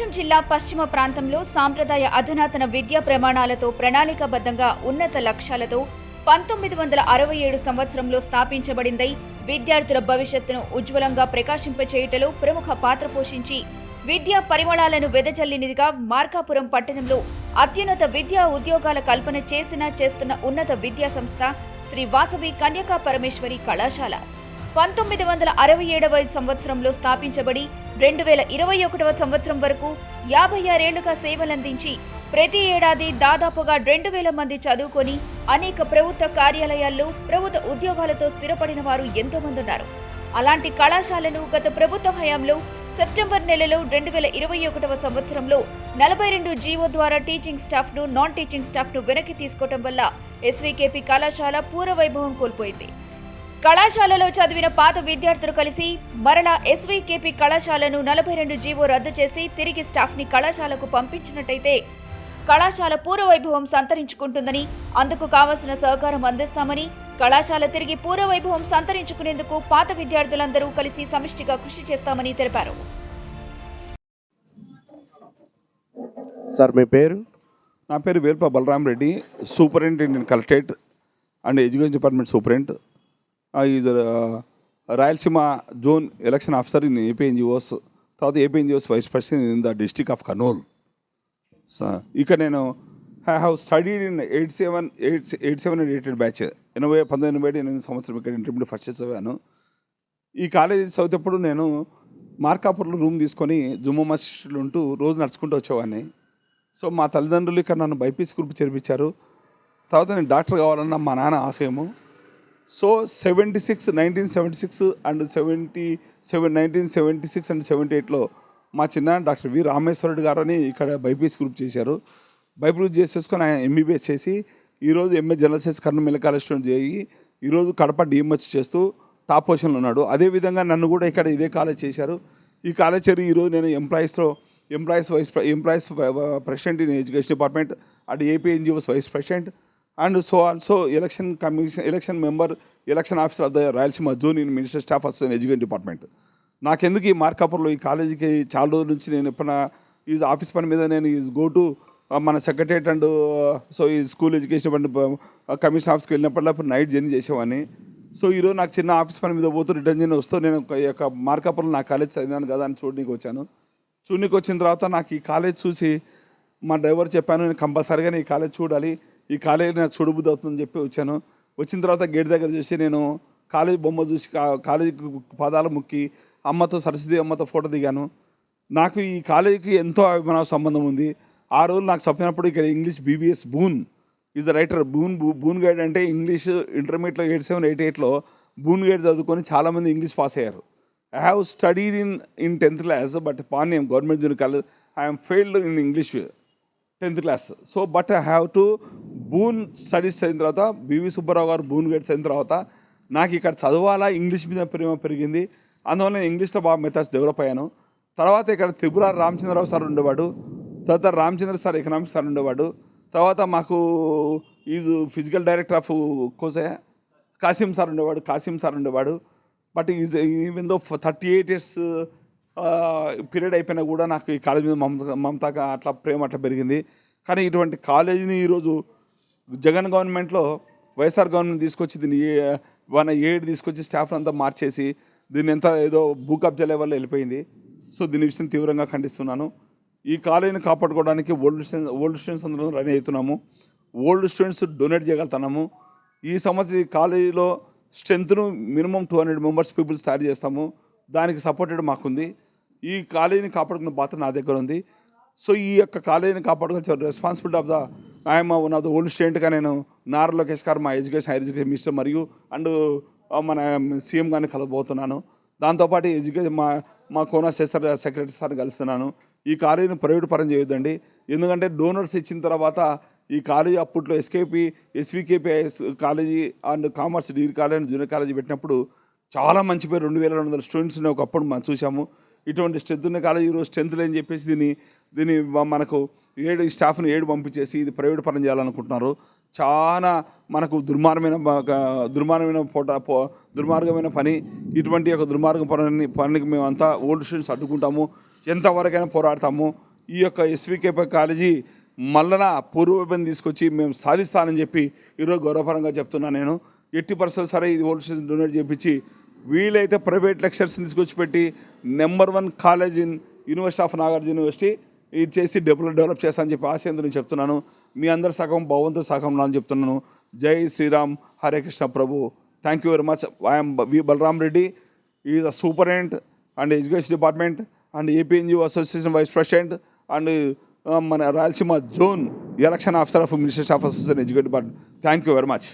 ప్రకాశం జిల్లా పశ్చిమ ప్రాంతంలో సాంప్రదాయ అధునాతన విద్యా ప్రమాణాలతో ప్రణాళికాబద్ధంగా ఉన్నత లక్ష్యాలతో పంతొమ్మిది వందల అరవై ఏడు సంవత్సరంలో స్థాపించబడిందై విద్యార్థుల భవిష్యత్తును ఉజ్వలంగా ప్రకాశింపచేయుటలో ప్రముఖ పాత్ర పోషించి విద్యా పరిమళాలను వెదజల్లినదిగా మార్కాపురం పట్టణంలో అత్యున్నత విద్యా ఉద్యోగాల కల్పన చేసిన చేస్తున్న ఉన్నత విద్యా సంస్థ శ్రీ వాసవి కన్యకా పరమేశ్వరి కళాశాల. పంతొమ్మిది వందల అరవై ఏడవ సంవత్సరంలో స్థాపించబడి రెండు వేల ఇరవై ఒకటవ సంవత్సరం వరకు యాభై ఆరేళ్ళుగా సేవలందించి ప్రతి ఏడాది దాదాపుగా రెండు వేల మంది చదువుకొని అనేక ప్రభుత్వ కార్యాలయాల్లో ప్రభుత్వ ఉద్యోగాలతో స్థిరపడిన వారు ఎంతో మంది ఉన్నారు. అలాంటి కళాశాలను గత ప్రభుత్వ హయాంలో సెప్టెంబర్ నెలలో రెండు వేల ఇరవై ఒకటవ సంవత్సరంలో నలభై రెండు జీవో ద్వారా టీచింగ్ స్టాఫ్ను నాన్ టీచింగ్ స్టాఫ్ను వెనక్కి తీసుకోవటం వల్ల ఎస్వీకేపీ కళాశాల పూర్వ వైభవం కోల్పోయింది. కళాశాలలో చదివిన పాత విద్యార్థులు కలిసి మరలా ఎస్వీకేపీ కళాశాలను నలభై రెండు జీవో రద్దు చేసి తిరిగి స్టాఫ్ని కళాశాలకు పంపించినట్టయితే కళాశాల పూర్వవైభవం సంతరించుకుంటుందని అందుకు కావలసిన సహకారం అందిస్తామని కళాశాల తిరిగి పూర్వవైభవం సంతరించుకునేందుకు పాత విద్యార్థులందరూ కలిసి సమిష్టిగా కృషి చేస్తామని తెలిపారు. సార్ మీ పేరు? నా పేరు Velpa Balaram Reddy superintendent collectorate and education department superintendent. Rayalaseema zone election officer in APNGOs తర్వాత APNGOs vice president in the district of Kurnool. ఇక నేను I have studied in eight seven eight eight seven and eight batch. ఎనభై పంతొమ్మిది ఎనభై ఎనిమిది సంవత్సరం ఇక్కడ intermediate first చదివాను. ఈ కాలేజీ చదివేటప్పుడు నేను మార్కాపూర్లో రూమ్ తీసుకొని జుమ్మా మసీదులు ఉంటూ రోజు నడుచుకుంటూ వచ్చేవాడిని. సో మా తల్లిదండ్రులు ఇక్కడ నన్ను బైపీసీ గ్రూప్ చేర్పించారు. తర్వాత నేను డాక్టర్ కావాలన్న మా నాన్న ఆశయము. So seventy six nineteen seventy six and seventy seven nineteen seventy six and seventy ఎయిట్లో మా చిన్న డాక్టర్ వి రామేశ్వరుడు గారని ఇక్కడ బైపీఎస్ గ్రూప్ చేశారు. బైపీఎస్ చేసేసుకొని ఆయన ఎంబీబీఎస్ చేసి ఈరోజు ఎంఏ జనరల్ సైన్స్ కర్నూలు మెల్ల కాలేజ్ స్టూడెంట్ చేయి. ఈరోజు కడప డిఎంహెచ్ చేస్తూ టాప్ పొజిషన్లో ఉన్నాడు. అదేవిధంగా నన్ను కూడా ఇక్కడ ఇదే కాలేజ్ చేశారు. ఈ కాలేజ్ చేరి ఈరోజు నేను ఎంప్లాయీస్లో employees vice employees president in education department and AP NGOs vice president and so also election commission election member election officer of the Rayalaseema zone in minister staff assistant education department నాకెందుకు ఈ మార్కాపూర్లో ఈ కాలేజీకి చాలా రోజుల నుంచి నేను ఎప్పుడైనా ఈ ఆఫీస్ పని మీద నేను ఈజ్ గో టు మన సెక్రటరియట్ అండ్ సో ఈ స్కూల్ ఎడ్యుకేషన్ అండ్ కమిషన్ ఆఫీస్కి వెళ్ళినప్పుడు అప్పుడు నైట్ జర్నీ చేసేవాడిని సో ఈరోజు నాకు చిన్న ఆఫీస్ పని మీద పోతూ రిటర్న్ చేయని వస్తూ నేను ఒక- ఈ యొక్క మార్కాపురంలో నా కాలేజ్ చదివాను కదా అని చూడడానికి వచ్చాను. చూడడానికి వచ్చిన తర్వాత నాకు ఈ కాలేజ్ చూసి మా డ్రైవర్ చెప్పాను నేను కంపల్సరీగా ఈ కాలేజ్ చూడాలి. ఈ కాలేజ్ నాకు చూడబుద్ధి అవుతుందని చెప్పి వచ్చాను. వచ్చిన తర్వాత గేట్ దగ్గర చూసి నేను కాలేజ్ బొమ్మ చూసి కాలేజీ పాదాలు ముక్కి అమ్మతో సరస్వతి అమ్మతో ఫోటో దిగాను. నాకు ఈ కాలేజీకి ఎంతో అభిమాన సంబంధం ఉంది. ఆ రోజు నాకు చెప్పినప్పుడు ఇక్కడ English BBS Boon is the writer Boon Boo- Boon guide అంటే ఇంగ్లీష్ ఇంటర్మీడియట్లో ఎయిట్ సెవెన్ ఎయిట్ ఎయిట్లో బూన్ గైడ్ చదువుకొని చాలామంది ఇంగ్లీష్ పాస్ అయ్యారు. I have studied in in tenth class but Panyam government junior college I'm failed in English tenth class so but I have to Boon studies అయిన తర్వాత BV Subbarao గారు boon guides అయిన తర్వాత నాకు ఇక్కడ చదవాలా ఇంగ్లీష్ మీద ప్రేమ పెరిగింది. అందువల్ల నేను ఇంగ్లీష్లో బాగా మెథడ్స్ డెవలప్ అయ్యాను. తర్వాత ఇక్కడ త్రిపుర రామచంద్రరావు సార్ ఉండేవాడు. తర్వాత రామచంద్ర సార్ ఎకనామిక్స్ సార్ ఉండేవాడు. తర్వాత మాకు ఈజ్ ఫిజికల్ డైరెక్టర్ ఆఫ్ కోసే కాసిం సార్ ఉండేవాడు కాసిం సార్ ఉండేవాడు. But is even though thirty eight years period అయిపోయినా కూడా నాకు ఈ కాలేజ్ మీద మమత మమతగా అట్లా ప్రేమ అట్లా పెరిగింది. కానీ ఇటువంటి కాలేజీని ఈరోజు జగన్ గవర్నమెంట్లో వైఎస్ఆర్ గవర్నమెంట్ తీసుకొచ్చి దీన్ని ఏ- వన్ ఏడు తీసుకొచ్చి స్టాఫ్ అంతా మార్చేసి దీన్ని ఎంత ఏదో భూ కబ్జా లెవెల్లో వెళ్ళిపోయింది. సో దీని విషయం తీవ్రంగా ఖండిస్తున్నాను. ఈ కాలేజీని కాపాడుకోవడానికి ఓల్డ్ స్టూడెంట్స్ ఓల్డ్ స్టూడెంట్స్ అందరం రెడీ అవుతున్నాము. ఓల్డ్ స్టూడెంట్స్ డొనేట్ చేయగలుగుతున్నాము. ఈ సంవత్సరం ఈ కాలేజీలో స్ట్రెంత్ను minimum two hundred members peoples తయారు చేస్తాము. దానికి సపోర్టెడ్ మాకుంది. ఈ కాలేజీని కాపాడుకున్న బాధ్యత నా దగ్గర ఉంది. సో ఈ యొక్క కాలేజీని కాపాడుకోవాల్సిన responsibility of the I'm one of the old స్టూడెంట్గా నేను నారా లోకేష్ గారు మా ఎడ్యుకేషన్ హైర్ ఎడ్యుకేషన్ మినిస్టర్ మరియు అండ్ మన సీఎం గారిని కలవబోతున్నాను. దాంతోపాటు ఎడ్యుకేషన్ మా మా కోనా సెస్టర్ సెక్రటరీ సార్ని కలుస్తున్నాను. ఈ కాలేజీని ప్రైవేట్ పరం చేయొద్దండి. ఎందుకంటే డోనర్స్ ఇచ్చిన తర్వాత ఈ కాలేజీ అప్పట్లో SKP SVKP college and commerce degree college junior college పెట్టినప్పుడు చాలా మంచి పేరు రెండు వేల రెండు వందల స్టూడెంట్స్ని ఒకప్పుడు మనం చూసాము ఇటువంటి స్ట్రెంత్ ఉన్న కాలేజ్ ఈరోజు స్ట్రెంత్ లేని చెప్పేసి దీన్ని దీన్ని మనకు ఏడు స్టాఫ్ని స్టాఫ్ను ఏడు పంపించేసి ఇది ప్రైవేట్ పరం చేయాలనుకుంటున్నారు. చాలా మనకు దుర్మార్గమైన దుర్మార్గమైన పోట పో దుర్మార్గమైన పని. ఇటువంటి యొక్క దుర్మార్గ పని పనికి మేమంతా ఓల్డ్ స్టూడెంట్స్ అడ్డుకుంటాము. ఎంతవరకైనా పోరాడతాము. ఈ యొక్క ఎస్వికేపై కాలేజీ మల్లన పూర్వపని తీసుకొచ్చి మేము సాధిస్తానని చెప్పి ఈరోజు గౌరవపరంగా చెప్తున్నా నేను. ఎట్టి పరిస్థితులు సరే ఇది హోల్సేల్ డొనేట్ చేయించి వీలైతే ప్రైవేట్ లెక్చర్స్ని తీసుకొచ్చి పెట్టి number one college in university of Nagarjuna university ఇది చేసి డెవలప్ డెవలప్ చేస్తా అని చెప్పి ఆశయంతో నేను చెప్తున్నాను. మీ అందరి సగం భగవంతుడు సగం అని చెప్తున్నాను. జై శ్రీరామ్ హరే కృష్ణ ప్రభు. Thank you very much I'm V Balaram Reddy is a superintendent and education department and APNGO association vice president and మన Rayalaseema zone election officer of ministry of association education department thank you very much